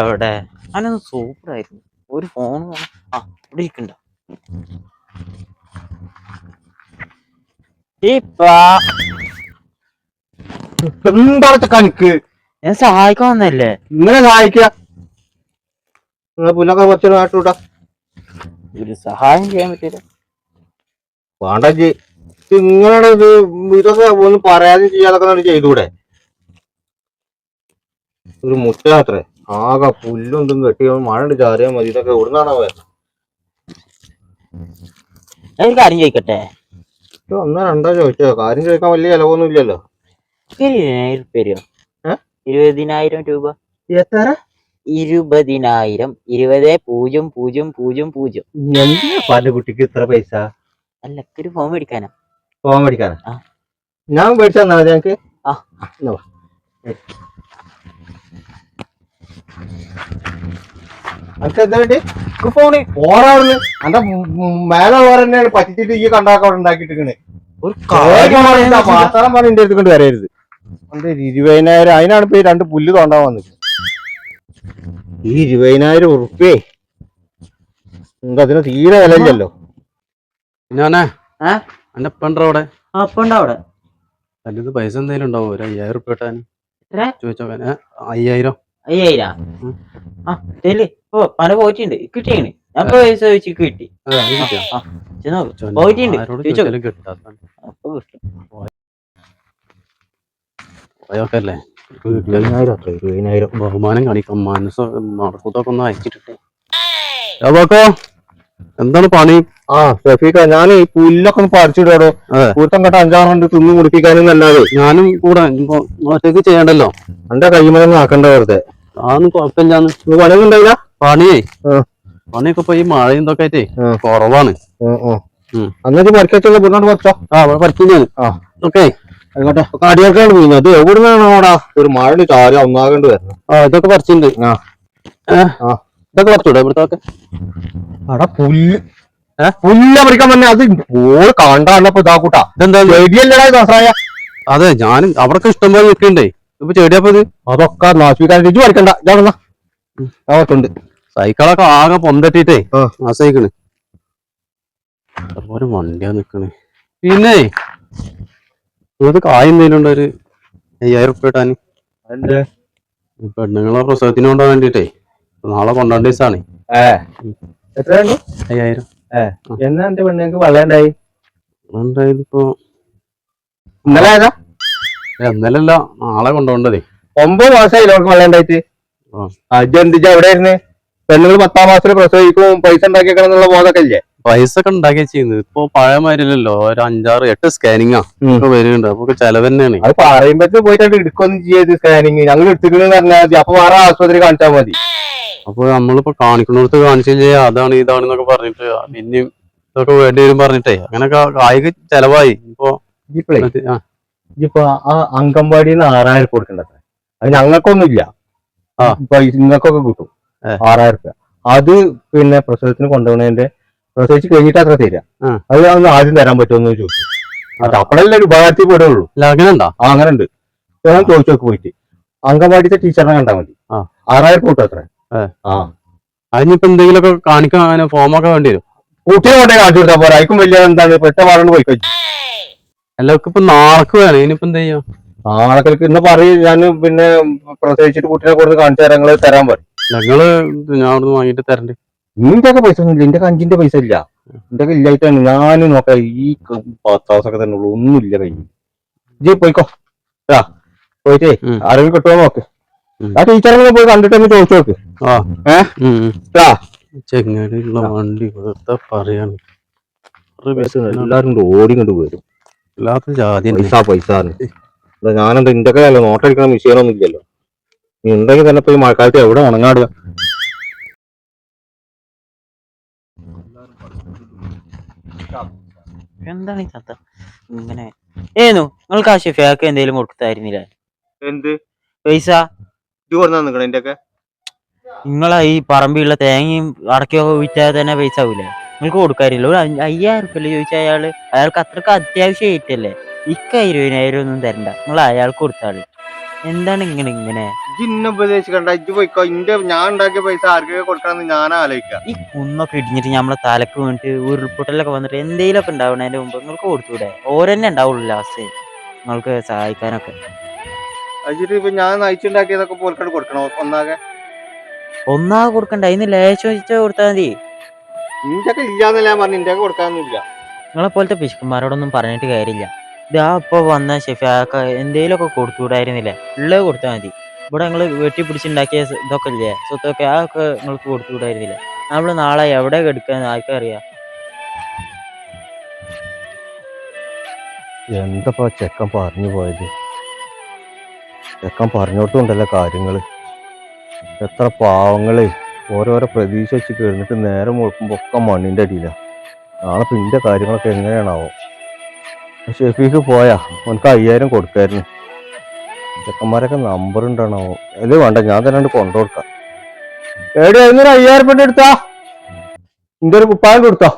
എവിടെ സൂപ്പർ ആയിരുന്നു ഒരു ഫോൺ ആ ഇവിടെ ഇരിക്കണ്ട. ഇപ്പാ. എന്താ കണിക്ക്? ഞാൻ സഹായിക്കാൻ വന്നല്ലേ ഇങ്ങനെ സഹായിക്കുക പുല്ലൊക്കെ കുറച്ച് നാട്ടുകൂട്ടാ ഒരു സഹായം ചെയ്യാൻ പറ്റില്ല. വേണ്ടജി നിങ്ങളുടെ ഇത് ഇതൊക്കെ ഒന്ന് പറയാതെ ചെയ്യാതൊക്കെ ചെയ്തുകൂടെ ചെയ്തൂടെ? ഒരു മുറ്റാത്രേ ആകെ പുല്ലൊന്നും കെട്ടി മഴ ഉണ്ട് ചാറിയാൽ മതി. ഇതൊക്കെ എവിടുന്നാണോ വരുന്നത് ഒരു കാര്യം ചോദിക്കട്ടെ? ഒന്നോ രണ്ടോ ചോദിച്ചോ. കാര്യം ചോദിക്കാൻ വലിയ ചിലവൊന്നും ഇല്ലല്ലോ. ഇരുപതിനായിരം രൂപ. എത്ര ഇരുപതിനായിരം. ഇരുപത് പൂജ്യം പൂജ്യം പൂജ്യം പൂജ്യം. പാലു പാന്റെ കുട്ടിക്ക് ഇത്ര പൈസ? അല്ല ഒരു ഫോൺ മേടിക്കാനാ. ഫോം മേടിക്കാനാ. ഞാൻ മേടിച്ചു തന്നാ മതി ഞങ്ങക്ക്? ആ. എന്നാ വാ. അനക്ക് എന്താ വേണ്ടി ഫോണ് ഓറാവുന്നു. അന്റെ മേലെ ഓർ തന്നെയാണ് പറ്റിച്ചിട്ട് ഈ കണ്ടാക്ക അവിടെ ഉണ്ടാക്കിയിട്ടിരിക്കണേ. ഒരു പാത്രം പറഞ്ഞ എന്റെ അടുത്ത് കൊണ്ട് വരരുത്. എന്റെ ഇരുപതിനായിരം അതിനാണ് ഇപ്പൊ ഈ രണ്ട് പുല്ല് തോണ്ടാൻ വന്നത്. ഈ ഇരുപതിനായിരം ഉറുപ്പേ എന്താ അതിന് തീരെ വിലയില്ലല്ലോ ഞാനേ? എന്റെ അവിടെ? പൈസ എന്തെങ്കിലും ഉണ്ടാവോ? ഒരു അയ്യായിരം ഉറുപ്പ കിട്ടാൻ ഏ, അയ്യായിരം. അയ്യായിരാ. ആ തെൽ ഓ പല പോയിട്ടുണ്ട് കിട്ടിയാണ് ഞാൻ ഇപ്പൊ പൈസ ചോദിച്ചു കിട്ടി. ആ, അത് കിട്ടിയോ? ആ, ചെന്നോ. ചോദിച്ചോ, പോയിട്ടുണ്ട്. ചോദിച്ചോ. അല്ലേ ബഹുമാനം കാണിക്കാം. മനസ്സോ നടക്കൂത്തൊക്കെ ഒന്ന് അയച്ചിട്ടെ എന്താണ് പണി? ആ ഷഫീഖ ഞാൻ ഈ പുല്ലൊക്കെ ഒന്ന് പറിച്ചിട്ടോ. കൂട്ടം കെട്ട അഞ്ചാറുണ്ട് തിന്നു മുടിപ്പിക്കാനും അല്ലാതെ ഞാനും കൂടെ ഇപ്പൊ ഒറ്റയ്ക്ക് ചെയ്യണ്ടല്ലോ? എന്റെ കൈമലൊന്നും ആക്കണ്ട വെറുതെ. അതൊന്നും കുഴപ്പമില്ലാന്ന്. ഇത് പണിയൊന്നും ഉണ്ടായില്ല പണിയേ. പണിയൊക്കെ ഇപ്പൊ ഈ മഴയും ഇതൊക്കെ ആയിട്ടേ. കുറവാണ്. അന്നിട്ട് പറിച്ചുള്ള പുറത്തോട്ട് പറിച്ചോ ആ. ഓക്കെ. ആയിക്കോട്ടെ. അത് അവിടെ? ഒരു മഴ ചാരി ഒന്നാകേണ്ടി വരുന്നത് ആ ഇതൊക്കെ പറിച്ചിട്ടുണ്ട്. ആ. ഇതൊക്കെ പറിച്ചൂടെ ഇവിടുത്തെ അവിടെ പുല്ല്. പുല്ല പറിക്കാൻ തന്നെ അത് ഓൾ കണ്ടാണ്ടപ്പോ ഇതാക്കൂട്ടാ ഇതെന്താ? ചെടിയല്ലടാ ദോസായ അതെ ഞാൻ അവിടെ ഇഷ്ടം പോലെ നിൽക്കണ്ടേ ഇപ്പൊ ചെടിയപ്പോ ഇത് അതൊക്കെ നാശിക്കാൻ രുചി വരക്കണ്ട ഇതാണെന്നാ സൈക്കിളൊക്കെ ആകെ പൊന്തട്ടിട്ടേ. ആ. ആശ്രയിക്കണ് അതുപോലെ വണ്ടിയാ നിക്കണേ. പിന്നെ നിങ്ങൾക്ക് കായ് ഉണ്ടോ ഒരു അയ്യായിരം ഉപ്പ് കിട്ടാൻ പെണ്ണുങ്ങളെ പ്രസവത്തിന് കൊണ്ടുപോകാൻ വേണ്ടിട്ടേ നാളെ കൊണ്ടാണ്ട ദിവസമാണ് അയ്യായിരം. എന്നാ എന്റെ പെണ്ണുങ്ങൾക്ക് വെള്ളം ഉണ്ടായി? ഇപ്പൊ ഇന്നലെ ഏതാ? എന്നല്ലല്ല നാളെ കൊണ്ടുപോണ്ടതേ ഒമ്പത് മാസമായി ലോകം വെള്ളണ്ടായിട്ട്. അജന്തിച്ച എവിടെ ഇരുന്ന് പെണ്ണുങ്ങൾ പത്താം മാസത്തിൽ പ്രസവിക്കും പൈസ ഉണ്ടാക്കിയേക്കണം എന്നുള്ള ബോധമൊക്കെ ഇല്ലേ? പൈസ ഒക്കെ ഉണ്ടാക്കിയ ചെയ്യുന്നത്. ഇപ്പൊ പഴയമാരില്ലല്ലോ ഒരു അഞ്ചാറ് എട്ട് സ്കാനിങ്ങാ. ഒക്കെ വരുന്നുണ്ട്. അപ്പൊ ചെലവ് തന്നെയാണ്. അത് പറയുമ്പോഴത്തെ പോയിട്ട് എടുക്കൊന്നും ചെയ്യരുത് സ്കാനിങ് ഞങ്ങൾ എടുത്തിട്ടുണ്ടെന്ന് പറഞ്ഞാൽ മതി. അപ്പൊ വേറെ ആശുപത്രി കാണിച്ചാൽ മതി. അപ്പൊ നമ്മളിപ്പോ കാണിക്കുന്നിടത്ത് കാണിച്ചില്ലേ അതാണ് ഇതാണ് എന്നൊക്കെ പറഞ്ഞിട്ട് പിന്നെയും ഇതൊക്കെ വേണ്ടി വരും പറഞ്ഞിട്ടേ. അങ്ങനെയൊക്കെ കായിക ചെലവായി. ഇപ്പൊ ആ, ഇപ്പൊ ആ അംഗൻവാടിയിൽ നിന്ന് ആറായിരം കൊടുക്കണ്ടത്ര. അത് ഞങ്ങൾക്കൊന്നുമില്ല. ആ. പൈസ നിങ്ങൾക്കൊക്കെ കിട്ടും. ആറായിരം രൂപ. അത് പിന്നെ പ്രസവത്തിന് കൊണ്ടുപോകുന്നതിന്റെ പ്രസവിച്ച് കഴിഞ്ഞിട്ട് അത്ര തരാം അത് ഒന്ന് ആദ്യം തരാൻ പറ്റുമെന്ന് ചോദിച്ചു. അത് അപ്പോഴല്ലേ ഒരു ഉപകാരത്തിൽ പെടുള്ളൂ അങ്ങനെ ഉണ്ടോ ആ അങ്ങനെ ഉണ്ട് ഞാൻ ചോദിച്ചു നോക്കി പോയിട്ട്. അംഗൻവാടിത്തെ ടീച്ചറിനെ കണ്ടാൽ മതി. ആറായിരം കൂട്ടും അത്ര. ആ. അതിനിപ്പോ എന്തെങ്കിലുമൊക്കെ കാണിക്കാൻ ഫോമൊക്കെ വേണ്ടി വരും. കുട്ടിയെ കൊണ്ടേ കാണിച്ചു കൊടുത്താൽ പോരാ. അതിക്കും വലിയ എന്താണ് പെട്ട പാടുകൊണ്ട് പോയി കഴിച്ചു എല്ലാവർക്കും ഇപ്പൊ നാളക്ക് വേണം. ഇനിയിപ്പോ എന്താ ചെയ്യാ? നാളെ ഇന്ന് പറയും ഞാൻ പിന്നെ പ്രസവിച്ചിട്ട് കുട്ടിനെ കൊടുത്ത് കാണിച്ചു തരാം നിങ്ങൾ തരാൻ പറയും. ഞങ്ങൾ ഞാൻ അവിടുന്ന് വാങ്ങിട്ട് തരണ്ട്. നിന്റെ ഒക്കെ പൈസ ഒന്നുമില്ല എന്റെ അഞ്ചിന്റെ പൈസ ഇല്ല. എന്റെ ഒക്കെ ഇല്ലായിട്ടാണ് ഞാൻ നോക്ക. ഈ പത്താസൊക്കെ തന്നെ ഉള്ളു ഒന്നുമില്ല കഴിഞ്ഞു ജി പോയിക്കോ. ആ പോയിട്ടേ. ആരെങ്കിലും കിട്ടുമോ നോക്ക്. ആ ടീച്ചറെ പോയി കണ്ടിട്ട് ഒന്ന് ചോദിച്ചു നോക്ക്. ആ. ചെങ്ങാടിയുള്ള വണ്ടി വെറുതെ പറയാണ്. എല്ലാരും കൂടി ഓടി കൊണ്ട് വരും. ഇല്ലാത്ത ജാതി. പൈസ പൈസ ഞാനെന്താ ഇന്റെ ഒക്കെ അല്ല നോട്ടടിക്കണ മിഷീനൊന്നും ഇല്ലല്ലോ. നീ ഉണ്ടെങ്കിൽ തന്നെ ഇപ്പൊ ഈ മഴക്കാലത്ത് എവിടെ ഉണങ്ങാടുക എന്താണ് ഈ തത്ത ഇങ്ങനെ. ഏനു നിങ്ങൾ കാശ് ഫേക്ക് എന്തെങ്കിലും കൊടുത്തായിരുന്നില്ല? എന്ത്? പൈസ? നിങ്ങളെ ഈ പറമ്പിലുള്ള തേങ്ങയും അടക്കൊക്കെ വിറ്റാൽ തന്നെ പൈസ ആവൂലേ? നിങ്ങൾക്ക് കൊടുക്കാറില്ല ഒരു അയ്യായിരം ഉറുപ്പല്ലേ ചോദിച്ചാൽ അയാൾ അയാൾക്ക് അത്രയ്ക്ക് അത്യാവശ്യമായിട്ടല്ലേ ഇക്ക ഇരുപതിനായിരം ഒന്നും തരണ്ട. നിങ്ങൾ അയാൾക്ക് കൊടുത്താളി എന്താണ് ഇങ്ങനെ ഇങ്ങനെ? ഇന്നെ ഉപദേശിക്കണ്ട. ഇജ്ജ് പോയിക്കോ. ഇന്റെ ഞാൻ ഉണ്ടാക്കിയ പൈസ ആർക്കൊക്കെ കൊടുക്കണം ഞാൻ ആലോചിക്കാം. ഈ കുന്നൊക്കെ ഇടിഞ്ഞിട്ട് നമ്മളെ തലക്ക് വേണ്ടിട്ട് ഉരുൾപൊട്ടലൊക്കെ വന്നിട്ട് എന്തെങ്കിലുമൊക്കെ ഉണ്ടാവണതിന്റെ മുമ്പ്. നിങ്ങൾക്ക് കൊടുത്തൂടെ? ഓരന്നെ ഉണ്ടാവുള്ളൂ ലാസ്റ്റ് നിങ്ങൾക്ക് സഹായിക്കാനൊക്കെ. അജിട്ട് ഇപ്പൊ ഞാൻ നയിച്ചുണ്ടാക്കിയതൊക്കെ പോൽക്കട് കൊടുക്കണോ? ഒന്നാകെ? ഒന്നാ കൊടുക്കണ്ട. അതിന് ലേശം വെച്ചാൽ കൊടുത്താൽ മതി. ഇഞ്ചൊക്കെ ഇല്ലാന്നല്ല ഞാൻ പറഞ്ഞു. ഇന്റെ കൊടുക്കാനൊന്നുമില്ല. നിങ്ങളെ പോലത്തെ പിശുക്കന്മാരോടൊന്നും പറഞ്ഞിട്ട് കാര്യമില്ല. ഇതാ ഇപ്പൊ വന്ന ഷെഫിയാക്ക എന്തേലൊക്കെ കൊടുത്തുകൂടായിരുന്നില്ലേ? ഉള്ളത് കൊടുത്താൽ മതി. ഇവിടെ നിങ്ങൾ വെട്ടി പിടിച്ചുണ്ടാക്കിയ ഇതൊക്കെ ഇല്ലേ? സ്വത്തൊക്കെ അതൊക്കെ നിങ്ങൾക്ക് കൊടുത്തുകൂടായിരുന്നില്ല? നമ്മൾ നാളെ എവിടെ എടുക്കാൻ ആർക്കറിയാം എന്തപ്പാ ചെക്കൻ പറഞ്ഞു പോയത്? ചെക്കൻ പറഞ്ഞോട്ടുണ്ടല്ലോ കാര്യങ്ങൾ. എത്ര പാവങ്ങൾ. ഓരോരോ പ്രതീക്ഷ വെച്ച് കഴിഞ്ഞിട്ട് നേരം മുഴക്കുമ്പോൾ ഒക്കെ മണ്ണിന്റെ അടിയിലാണ് നാളെ പിന്നെ കാര്യങ്ങളൊക്കെ എങ്ങനെയാണാവോ. ഷെഫീക്ക് പോയാ. അവനക്ക് അയ്യായിരം കൊടുക്കായിരുന്നു. ചെക്കന്മാരൊക്കെ നമ്പർ ഉണ്ടാണോ അത് വേണ്ട ഞാൻ തന്നെ കൊണ്ടു കൊണ്ടുകൊടുക്കാം എവിടെ അയ്യായിരം രൂപ എടുത്താ. ഇന്റെ ഒരു കുപ്പായം കൊടുത്തോ.